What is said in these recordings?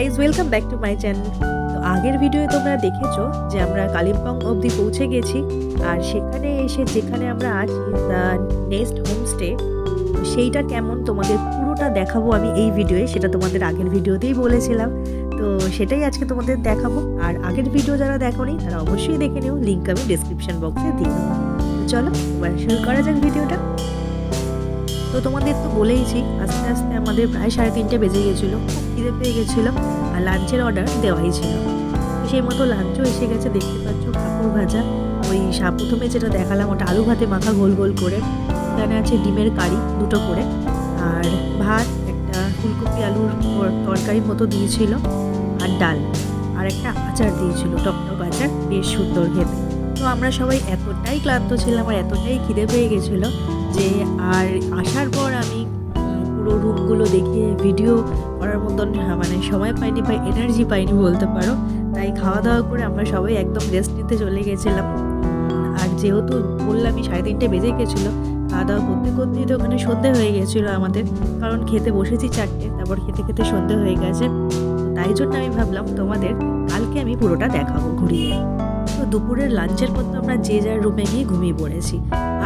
Guys welcome back to my channel তো আগের ভিডিওয়ে তোমরা দেখেছ যে আমরা কালিম্পং অবধি পৌঁছে গেছি, আর সেখানে এসে যেখানে আমরা আছি দ্য নেক্সট হোমস্টে সেইটা কেমন তোমাদের পুরোটা দেখাবো আমি এই ভিডিওয়ে সেটা তোমাদের আগের ভিডিওতেই বলেছিলাম। তো সেটাই আজকে তোমাদের দেখাবো, আর আগের ভিডিও যারা দেখোনি, তারা অবশ্যই দেখে নিও লিঙ্ক আমি ডিসক্রিপশন বক্সে দিই চলো, এবার শুরু করা যাক ভিডিওটা তোমাদের তো বলেইছি, আস্তে আস্তে আমাদের প্রায় সাড়ে তিনটে বেজে গেছিল। খিদে পেয়ে গেছিল আর লাঞ্চের অর্ডার দেওয়াই ছিল। সেই মতো লাঞ্চও এসে গেছে, দেখতে পাচ্ছ কাপড় ভাজা। ওই সা- প্রথমে যেটা দেখালাম, ওটা আলু ভাতে মাখা গোল গোল করে। এখানে আছে ডিমের কারি দুটো করে। আর ভাত, একটা ফুলকপি আলুর তর- তরকারি মতো দিয়েছিল। আর ডাল। আর একটা আচার দিয়েছিল, টকটক আচার, বেশ সুন্দর খেতে। তো আমরা সবাই এতটাই ক্লান্ত ছিলাম আর এতটাই খিদে পেয়ে গেছিল যে আর আসার পর আমি পুরো রুমগুলো দেখিয়ে ভিডিও করার মতন হ্যাঁ, মানে সময় পাইনি বা এনার্জি পাইনি বলতে পারো। তাই খাওয়া দাওয়া করে আমরা সবাই একদম রেস্ট নিতে চলে গেছিলাম। আর যেহেতু বললামই সাড়ে তিনটে বেজে গেছিল খাওয়া দাওয়া করতে করতেই তো ওখানে সন্ধে হয়ে গেছিল আমাদের। কারণ খেতে বসেছি চারটে তারপর খেতে খেতে সন্ধে হয়ে গেছে। তাই জন্য আমি ভাবলাম তোমাদের কালকে আমি পুরোটা দেখাবো ঘুরিয়ে। তো দুপুরের লাঞ্চের তো আমরা যে যার রুমে গিয়ে ঘুমিয়ে পড়েছি।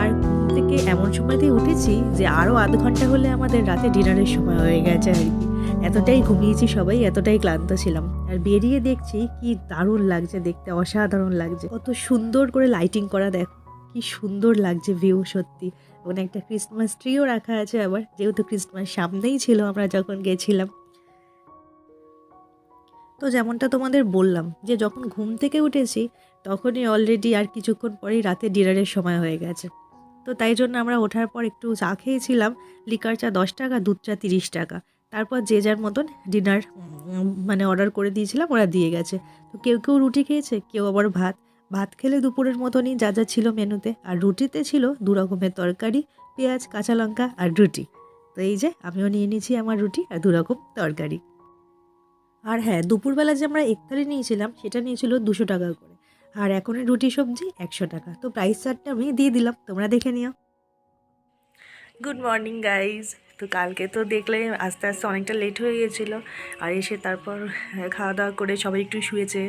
আর থেকে এমন সময়তেই উঠেছি যে আরও আধ ঘণ্টা হলে আমাদের রাতে ডিনারের সময় হয়ে গেছে আর কি। এতটাই ঘুমিয়েছি সবাই, এতটাই ক্লান্ত ছিলাম। আর বেরিয়ে দেখছি কি দারুণ লাগছে দেখতে, অসাধারণ লাগছে। কত সুন্দর করে লাইটিং করা দেখো, কি সুন্দর লাগছে ভিউ সত্যি। ওখানে একটা ক্রিসমাস ট্রিও রাখা আছে আবার, যেহেতু ক্রিসমাস সামনেই ছিল আমরা যখন গেছিলাম। তো যেমনটা তোমাদের বললাম যে যখন ঘুম থেকে উঠেছি, তখনই অলরেডি আর কিছুক্ষণ পরেই রাতে ডিনারের সময় হয়ে গেছে। তো তাই জন্য আমরা ওঠার পর একটু চা খেয়েছিলাম। লিকার চা দশ টাকা, দুধ চা তিরিশ টাকা। তারপর যে যার মতন ডিনার মানে অর্ডার করে দিয়েছিলাম, ওরা দিয়ে গেছে। তো কেউ কেউ রুটি খেয়েছে, কেউ আবার ভাত। ভাত খেলে দুপুরের মতনই যা যা ছিল মেনুতে। আর রুটিতে ছিল দু রকমের তরকারি, পেঁয়াজ, কাঁচা লঙ্কা আর রুটি। তো এই যে আমিও নিয়ে নিয়েছি আমার রুটি আর দু রকম তরকারি। আর হ্যাঁ দুপুরবেলা যে আমরা একতালি নিয়েছিলাম, সেটা নিয়েছিল দুশো টাকা করে। আর এখনের রুটি সবজি একশো টাকা। তো প্রাইস চার্টটা আমি দিয়ে দিলাম, তোমরা দেখে নিও। গুড মর্নিং গাইজ তো কালকে তো দেখলে আস্তে আস্তে অনেকটা লেট হয়ে গেছিল। আর এসে তারপর খাওয়া দাওয়া করে সবাই একটু শুয়েছে।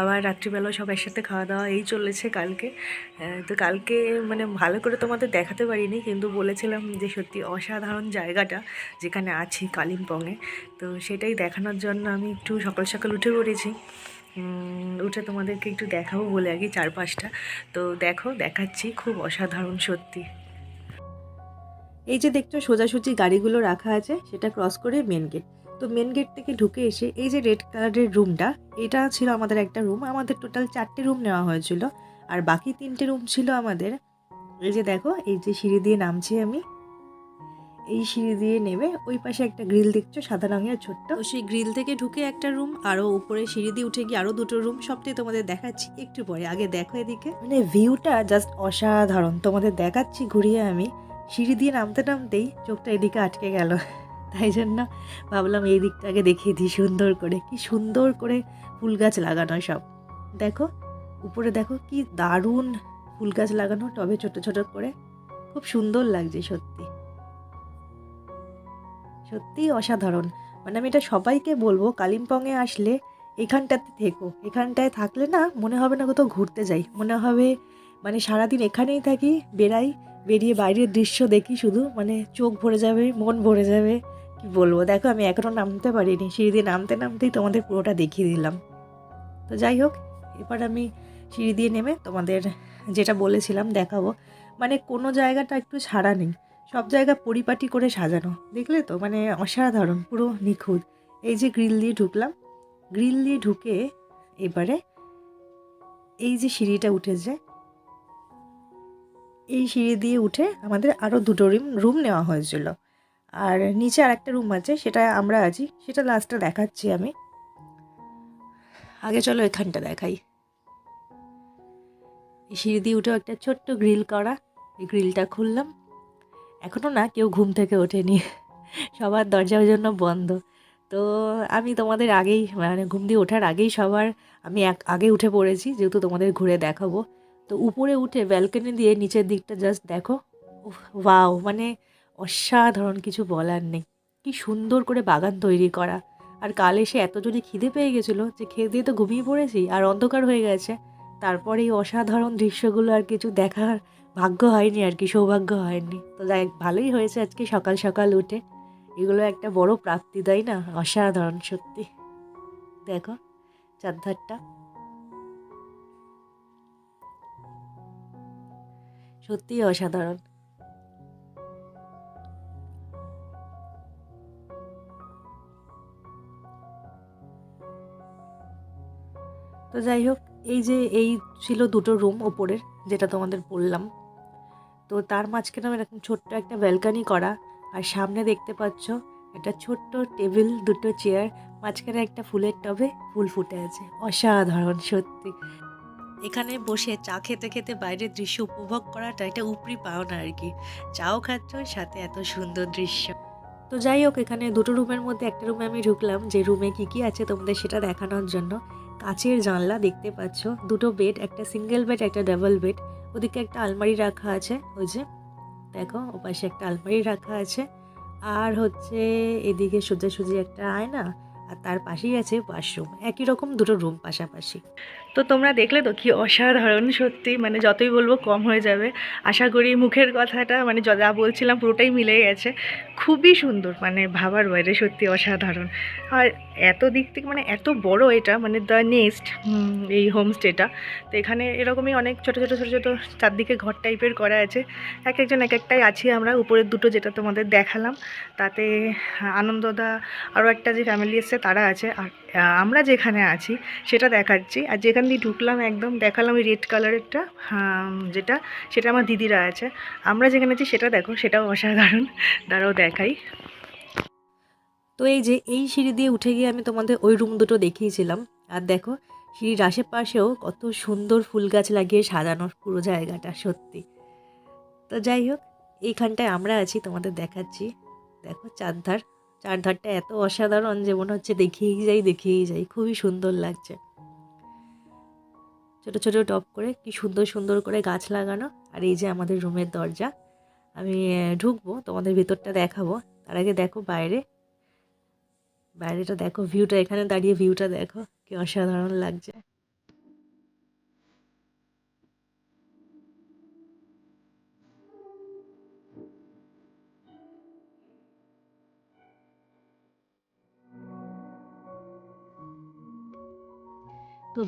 আবার রাত্রিবেলাও সব একসাথে খাওয়া দাওয়া এই চলেছে কালকে। তো কালকে মানে ভালো করে তোমাদের দেখাতে পারিনি, কিন্তু বলেছিলাম যে সত্যি অসাধারণ জায়গাটা যেখানে আছি কালিম্পংয়ে। তো সেটাই দেখানোর জন্য আমি একটু সকাল সকাল উঠে পড়েছি। উঠে তোমাদেরকে একটু দেখাবো বলে কি চারপাশটা। তো দেখো, দেখাচ্ছি খুব অসাধারণ সত্যি। এই যে দেখছ, সোজাসুজি গাড়িগুলো রাখা আছে, সেটা ক্রস করে মেন গেট তো মেন গেট থেকে ঢুকে এসে এই যে রেড কালারের রুমটা এটা ছিল আমাদের একটা রুম আমাদের টোটাল চারটে রুম নেওয়া হয়েছিল। আর বাকি তিনটে রুম ছিল আমাদের, এই যে দেখো, এই যে সিঁড়ি দিয়ে নামছি আমি। এই সিঁড়ি দিয়ে নেমে ওই পাশে একটা গ্রিল দেখছ সাদা রঙের ছোট্ট। তো সেই গ্রিল থেকে ঢুকে একটা রুম আরও উপরে সিঁড়ি দিয়ে উঠে গিয়ে আরও দুটো রুম সবটাই তোমাদের দেখাচ্ছি একটু পরে। আগে দেখো এদিকে। মানে ভিউটা জাস্ট অসাধারণ। তোমাদের দেখাচ্ছি ঘুরিয়ে আমি। সিঁড়ি দিয়ে নামতে নামতেই চোখটা এদিকে আটকে গেল। তাই জন্য ভাবলাম এই দিকটাকে দেখিয়ে দিই সুন্দর করে। কি সুন্দর করে ফুল গাছ লাগানো সব। দেখো উপরে দেখো কি দারুণ ফুল গাছ লাগানো টবে ছোট ছোট করে। খুব সুন্দর লাগছে সত্যি। সত্যিই অসাধারণ। মানে আমি এটা সবাইকে বলব, কালিম্পংয়ে আসলে এখানটাতে থেকো। এখানটায় থাকলে না মনে হবে না কোথাও ঘুরতে যাই। মনে হবে মানে সারাদিন এখানেই থাকি, বেড়াই, বেরিয়ে বাইরের দৃশ্য দেখি শুধু। মানে চোখ ভরে যাবে, মন ভরে যাবে। কি বলব? দেখো আমি এখনও নামতে পারিনি। সিঁড়ি দিয়ে নামতে নামতেই তোমাদের পুরোটা দেখিয়ে দিলাম। তো যাই হোক, এবার আমি সিঁড়ি দিয়ে নেমে তোমাদের যেটা বলেছিলাম দেখাবো। মানে কোনো জায়গাটা একটু ছাড়া নেই। সব জায়গা পরিপাটি করে সাজানো, দেখলে তো? মানে অসাধারণ, পুরো নিখুঁত। এই যে গ্রিল দিয়ে ঢুকলাম, গ্রিল দিয়ে ঢুকে এবারে এই যে সিঁড়িটা উঠেছে, এই সিঁড়ি দিয়ে উঠে আমাদের আরও দুটো রুম রুম নেওয়া হয়েছিল। আর নিচে আর একটা রুম আছে, সেটা আমরা আছি, সেটা লাস্টে দেখাচ্ছি আমি। আগে চলো এখানটা দেখাই। সিঁড়ি দিয়ে উঠেও একটা ছোট্ট গ্রিল করা, এই গ্রিলটা খুললাম। এখনও না কেউ ঘুম থেকে ওঠেনি। সবার দরজার জন্য বন্ধ। তো আমি তোমাদের আগেই মানে ঘুম দিয়ে ওঠার আগেই সবার, আমি এক, আগে উঠে পড়েছি, যেহেতু তোমাদের ঘুরে দেখাবো। তো উপরে উঠে ব্যালকনি দিয়ে নিচের দিকটা জাস্ট দেখো। ওয়াও মানে অসাধারণ কিছু বলার নেই। কি সুন্দর করে বাগান তৈরি করা। আর কাল এসে এত জোরে খিদে পেয়ে গেছিল যে খেয়ে দিয়ে তো ঘুমিয়ে পড়েছি, আর অন্ধকার হয়ে গেছে। তারপরে এই অসাধারণ দৃশ্যগুলো আর কিছু দেখার ভাগ্য হয়নি আর কি, সৌভাগ্য হয়নি। তো যাই ভালোই হয়েছে আজকে সকাল সকাল উঠে। এগুলো একটা বড় প্রাপ্তি, তাই না? অসাধারণ, সত্যি। দেখো চারধারটা সত্যি অসাধারণ। তো যাই হোক, এই যে এই ছিল দুটো রুম ওপরের, যেটা তোমাদের বললাম। তো তার মাঝখানে এরকম ছোট্ট একটা ব্যালকানি করা আর সামনে দেখতে পাচ্ছ একটা ছোট্ট টেবিল, দুটো চেয়ার, মাঝখানে একটা ফুলের টবে ফুল ফুটে আছে। অসাধারণ, সত্যি। এখানে বসে চা খেতে খেতে বাইরের দৃশ্য উপভোগ করাটা এটা উপরি পাওনা আর কি। চাও খাচ্ছ সাথে এত সুন্দর দৃশ্য। তো যাই হোক, এখানে দুটো রুমের মধ্যে একটা রুমে আমি ঢুকলাম যে রুমে কি কি আছে তোমাদের সেটা দেখানোর জন্য। কাচের জানলা দেখতে পাচ্ছ। দুটো বেড একটা সিঙ্গেল বেড একটা ডাবল বেড ওদিকে একটা আলমারি রাখা আছে, ওই যে। দেখো, ওপাশে একটা আলমারি রাখা আছে। আর হচ্ছে এদিকে সোজাসুজি একটা আয়না, আর তার পাশেই আছে ওয়াশরুম একই রকম দুটো রুম পাশাপাশি। তো তোমরা দেখলে তো কি অসাধারণ, সত্যি। মানে যতই বলব কম হয়ে যাবে। আশা করি মুখের কথাটা মানে য- বলছিলাম পুরোটাই মিলে গেছে। খুবই সুন্দর মানে ভাবার বাইরে, সত্যি অসাধারণ। আর এত দিক থেকে মানে এত বড় এটা মানে দ্য নেস্ট এই হোমস্টেটা তো এখানে এরকমই অনেক ছোটো ছোটো ছোটো ছোটো চারদিকে ঘর টাইপের করা আছে। এক একজন এক একটাই আছি আমরা, উপরের দুটো যেটা তোমাদের দেখালাম। তাতে আনন্দদা আরও একটা যে ফ্যামিলি এসছে, তারা আছে। আর আমরা যেখানে আছি, সেটা দেখাচ্ছি। আর যেখান দিয়ে ঢুকলাম একদম দেখালাম ওই রেড কালারেরটা যেটা, সেটা আমার দিদিরা আছে। আমরা যেখানে আছি, সেটা দেখো, সেটাও অসাধারণ। তারাও দেখাই। তো এই যে, এই সিঁড়ি দিয়ে উঠে গিয়ে আমি তোমাদের ওই রুম দুটো দেখিয়েছিলাম। আর দেখো, সিঁড়ির আশেপাশেও কত সুন্দর ফুল গাছ লাগিয়ে সাজানো পুরো জায়গাটা, সত্যি। তো যাই হোক, এইখানটায় আমরা আছি, তোমাদের দেখাচ্ছি। দেখো, চারধার। চারধারটা এত অসাধারণ যে মনে হচ্ছে দেখিয়েই যাই দেখিয়েই যাই। খুবই সুন্দর লাগছে। ছোট ছোট টপ করে কি সুন্দর সুন্দর করে গাছ লাগানো। আর এই যে আমাদের রুমের দরজা। আমি ঢুকবো, তোমাদের ভিতরটা দেখাবো। তার আগে দেখো বাইরে। বাইরেটা দেখো, ভিউটা, এখানে দাঁড়িয়ে ভিউটা দেখো। কি অসাধারণ লাগছে।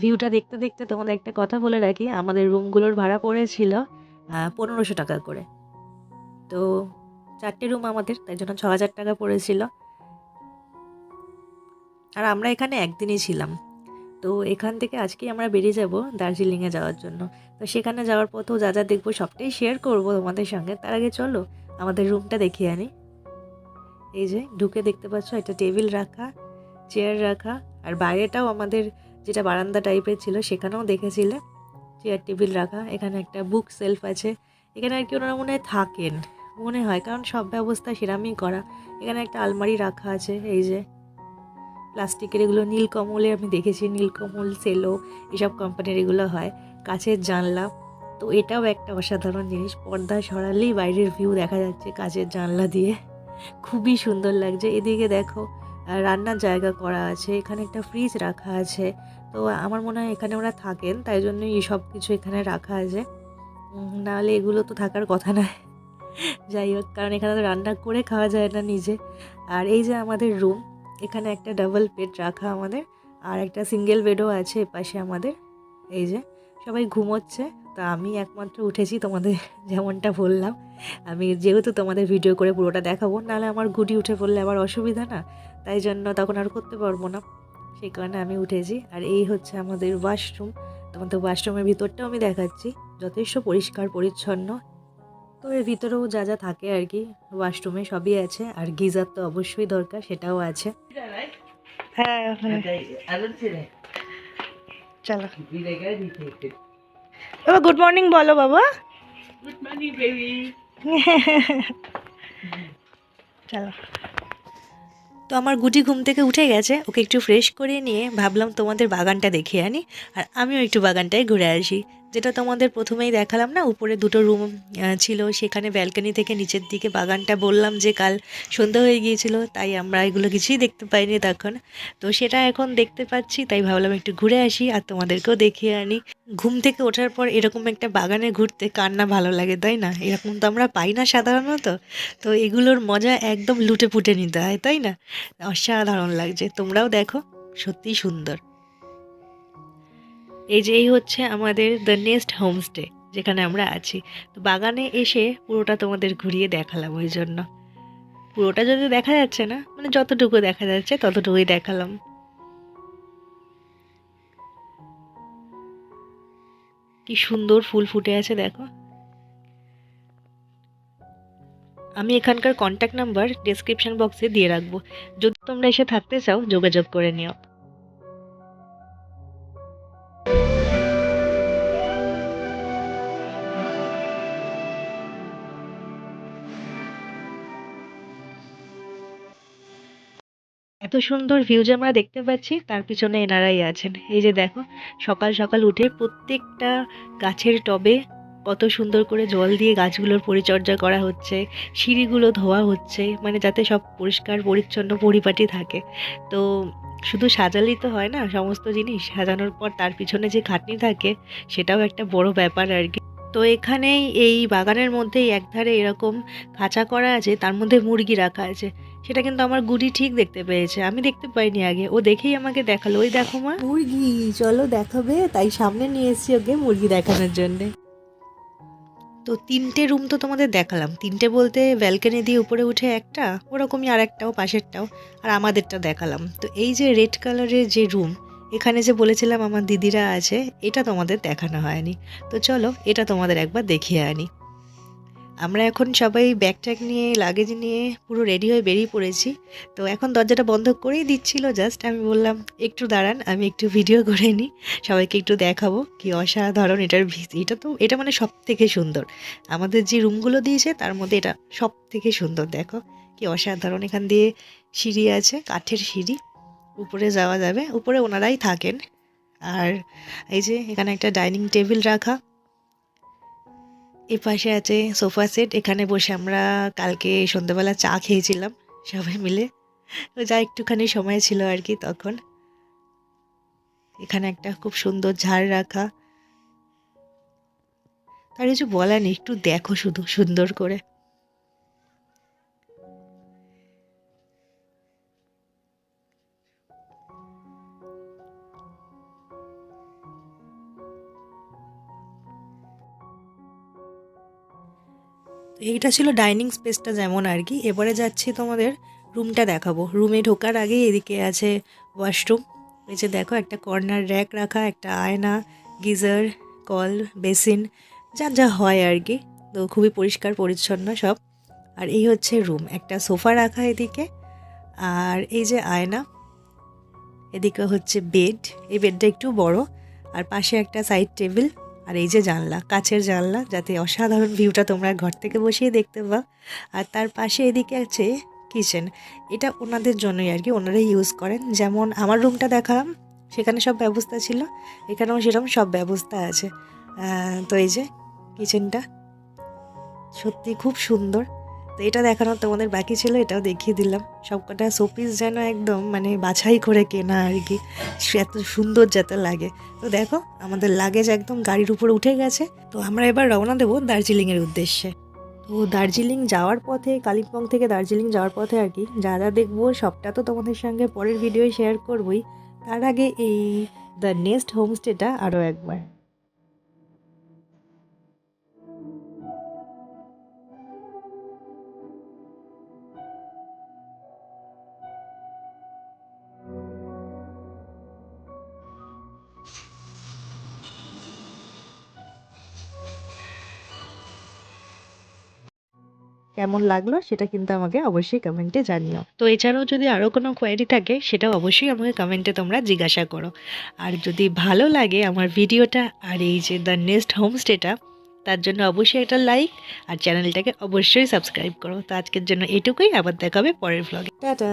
ভিউটা দেখতে দেখতে তোমাদের একটা কথা বলে রাখি, আমাদের রুমগুলোর ভাড়া পড়েছিল পনেরোশো টাকা করে। তো চারটে রুম আমাদের, তাই জন্য ছ হাজার টাকা পড়েছিল। আর আমরা এখানে একদিনই ছিলাম। তো এখান থেকে আজকেই আমরা বেরিয়ে যাব দার্জিলিংয়ে যাওয়ার জন্য। তো সেখানে যাওয়ার পথেও যা যা দেখব সবটাই শেয়ার করব তোমাদের সঙ্গে। তার আগে চলো, আমাদের রুমটা দেখিয়ে আনি। এই যে, ঢুকে দেখতে পাচ্ছ একটা টেবিল রাখা চেয়ার রাখা, আর বাইরেটাও আমাদের যেটা বারান্দা টাইপের ছিল, সেখানেও দেখেছিলে? চেয়ার টেবিল রাখা, এখানে একটা বুক সেলফ আছে। এখানে আর কি ওনারা মনে হয় থাকেন, মনে হয়, কারণ সব ব্যবস্থা সেরামই করা। এখানে একটা আলমারি রাখা আছে, এই যে। প্লাস্টিকের এগুলো নীলকমলের আমি দেখেছি নীলকমল, সেলো, এসব কোম্পানির এগুলো হয়। কাছের জানলা, তো এটাও একটা অসাধারণ জিনিস। পর্দা সরালেই বাইরের ভিউ দেখা যাচ্ছে কাচের জানলা দিয়ে। খুবই সুন্দর লাগছে। এদিকে দেখো রান্নার জায়গা করা আছে, এখানে একটা ফ্রিজ রাখা আছে। তো আমার মনে হয় এখানে ওরা থাকেন, তাই জন্যই এই সব কিছু এখানে রাখা আছে। নাহলে এগুলো তো থাকার কথা নয় যাই হোক, কারণ এখানে তো রান্না করে খাওয়া যায় না নিজে। আর এই যে আমাদের রুম এখানে একটা ডাবল বেড রাখা আমাদের, আর একটা সিঙ্গেল বেডও আছে পাশে আমাদের। এই যে, সবাই ঘুমোচ্ছে, তা আমি একমাত্র উঠেছি তোমাদের যেমনটা বললাম। আমি যেহেতু তোমাদের ভিডিও করে পুরোটা দেখাবো, নাহলে আমার গুটি উঠে পড়লে আবার অসুবিধা না। তাই জন্য তখন আর করতে পারব না। সেই কারণে আমি উঠেছি। আর এই হচ্ছে আমাদের ওয়াশরুম তোমাদের ওয়াশরুমের ভিতরটাও আমি দেখাচ্ছি। যথেষ্ট পরিষ্কার পরিচ্ছন্ন। তো এর ভিতরেও যা যা থাকে আর কি ওয়াশরুমে সবই আছে। আর গিজার তো অবশ্যই দরকার সেটাও আছে। হ্যাঁ চলো। বাবা গুড মর্নিং বলো বাবা। Morning, baby. চলো। তো আমার গুটি ঘুম থেকে উঠে গেছে। ওকে একটু ফ্রেশ করে নিয়ে ভাবলাম তোমাদের বাগানটা দেখে আনি আর আমিও একটু বাগানটায় ঘুরে আসি। যেটা তোমাদের প্রথমেই দেখালাম না, উপরে দুটো রুম ছিল। সেখানে ব্যালকনি থেকে নিচের দিকে বাগানটা বললাম যে কাল সন্ধ্যা হয়ে গিয়েছিল, তাই আমরা এগুলো কিছুই দেখতে পাইনি তখন। তো সেটা এখন দেখতে পাচ্ছি, তাই ভাবলাম একটু ঘুরে আসি আর তোমাদেরকেও দেখিয়ে আনি। ঘুম থেকে ওঠার পর এরকম একটা বাগানে ঘুরতে কার না ভালো লাগে, তাই না? এরকম তো আমরা পাই না সাধারণত। তো এগুলোর মজা একদম লুটে পুটে নিতে হয়, তাই না? অসাধারণ লাগছে। তোমরাও দেখো সত্যিই সুন্দর। এই যে এই হচ্ছে আমাদের দ্য নেস্ট হোমস্টে যেখানে আমরা আছি। তো বাগানে এসে পুরোটা তোমাদের ঘুরিয়ে দেখালাম ওই জন্য। পুরোটা যদি দেখা যাচ্ছে না মানে যতটুকু দেখা যাচ্ছে ততটুকুই দেখালাম। কি সুন্দর ফুল ফুটে আছে, দেখো। আমি এখানকার কন্ট্যাক্ট নাম্বার ডেসক্রিপশন বক্সে দিয়ে রাখব। যদি তোমরা এসে থাকতে চাও, যোগাযোগ করে নিও। এত সুন্দর ভিউ যে আমরা দেখতে পাচ্ছি, তার পিছনে এনারাই আছেন। এই যে দেখো, সকাল সকাল উঠে প্রত্যেকটা গাছের টবে কত সুন্দর করে জল দিয়ে গাছগুলোর পরিচর্যা করা হচ্ছে, সিঁড়িগুলো ধোয়া হচ্ছে মানে যাতে সব পরিষ্কার, পরিচ্ছন্ন পরিপাটি থাকে। তো শুধু সাজালেই তো হয় না, সমস্ত জিনিস সাজানোর পর তার পিছনে যে খাটনি থাকে, সেটাও একটা বড় ব্যাপার আর কি। তো এখানেই এই বাগানের মধ্যেই একধারে এরকম খাঁচা করা আছে, তার মধ্যে মুরগি রাখা আছে। সেটা কিন্তু আমার গুডি ঠিক দেখতে পেয়েছে। আমি দেখতে পাইনি আগে। ও দেখেই আমাকে দেখাল। ওই দেখো মা। মুরগি চলো দেখাবে। তাই সামনে নিয়ে এসেছি ওকে মুরগি দেখানোর জন্যে। তো তিনটে রুম তো তোমাদের দেখালাম। তিনটে বলতে ব্যালকনি দিয়ে উপরে উঠে একটা ওরকমই আর একটাও পাশেরটাও আর আমাদেরটা দেখালাম। তো এই যে রেড কালারের যে রুম এখানে যে বলেছিলাম আমার দিদিরা আছে এটা তোমাদের দেখানো হয়নি। তো চলো এটা তোমাদের একবার দেখিয়ে আনি। আমরা এখন সবাই ব্যাগ ট্যাগ নিয়ে লাগেজ নিয়ে পুরো রেডি হয়ে বেরিয়ে পড়েছি। তো এখন দরজাটা বন্ধ করেই দিচ্ছিল জাস্ট আমি বললাম, একটু দাঁড়ান, আমি একটু ভিডিও করে নিই, সবাইকে একটু দেখাবো, কি অসাধারণ এটার এটা তো, এটা মানে সব থেকে সুন্দর। আমাদের যে রুমগুলো দিয়েছে, তার মধ্যে এটা সব থেকে সুন্দর, দেখো, কি অসাধারণ। এখান দিয়ে সিঁড়ি আছে, কাঠের সিঁড়ি, উপরে যাওয়া যাবে, উপরে ওনারাই থাকেন। আর এই যে, এখানে একটা ডাইনিং টেবিল রাখা এ পাশে আছে সোফা সেট, এখানে বসে আমরা কালকে সন্ধ্যাবেলা চা খেয়েছিলাম সবাই মিলে। যা একটুখানি সময় ছিল আর কি তখন। এখানে একটা খুব সুন্দর ঝাড় রাখা। তার কিছু বলার নেই, একটু দেখো শুধু সুন্দর করে। এইটা ছিল ডাইনিং স্পেসটা যেমন আর কি। এবারে যাচ্ছি তোমাদের রুমটা দেখাবো। রুমে ঢোকার আগেই এদিকে আছে ওয়াশরুম। এই যে দেখো, একটা কর্নার র্যাক রাখা, একটা আয়না, গিজার, কল, বেসিন, যা যা হয় আর কি। তো খুবই পরিষ্কার, পরিচ্ছন্ন সব। আর এই হচ্ছে রুম, একটা সোফা রাখা এদিকে। আর এই যে আয়না, এদিকে হচ্ছে বেড। এই বেডটা একটু বড়। আর পাশে একটা সাইড টেবিল। আর এই যে জানলা, কাছের জানলা, যাতে অসাধারণ ভিউটা তোমরা ঘর থেকে বসেই দেখতে পাও। আর তার পাশে এদিকে আছে কিচেন এটা ওনাদের জন্যই আর কি, ওনারাই ইউজ করেন। যেমন আমার রুমটা দেখালাম, সেখানে সব ব্যবস্থা ছিল, এখানেও সেরকম সব ব্যবস্থা আছে। তো এই যে কিচেনটা সত্যি খুব সুন্দর। তো এটা দেখানোর তোমাদের বাকি ছিল, এটাও দেখিয়ে দিলাম। সবকটা শোপিস যেন একদম মানে বাছাই করে কেনা আর কি এত সুন্দর যাতে লাগে। তো দেখো, আমাদের লাগেজ একদম গাড়ির উপর উঠে গেছে। তো আমরা এবার রওনা দেবো দার্জিলিংয়ের উদ্দেশ্যে। তো দার্জিলিং যাওয়ার পথে, কালিম্পং থেকে দার্জিলিং যাওয়ার পথে আর কি, যা যা দেখব সবটা তো তোমাদের সঙ্গে পরের ভিডিও শেয়ার করবই। তার আগে এই দ্য নেস্ট হোমস্টেটা আরও একবার। কেমন লাগল সেটা কিন্তু আমাকে অবশ্যই কমেন্টে জানিও। তো এছাড়াও যদি আরও কোনো কোয়ারি থাকে সেটাও অবশ্যই আমাকে কমেন্টে তোমরা জিজ্ঞাসা করো। আর যদি ভালো লাগে আমার ভিডিওটা আর এই যে দ্য নেক্সট হোমস্টেটা তার জন্য অবশ্যই একটা লাইক আর চ্যানেলটাকে অবশ্যই সাবস্ক্রাইব করো। তো আজকের জন্য এটুকুই আবার দেখাবে পরের ব্লগে টাটা।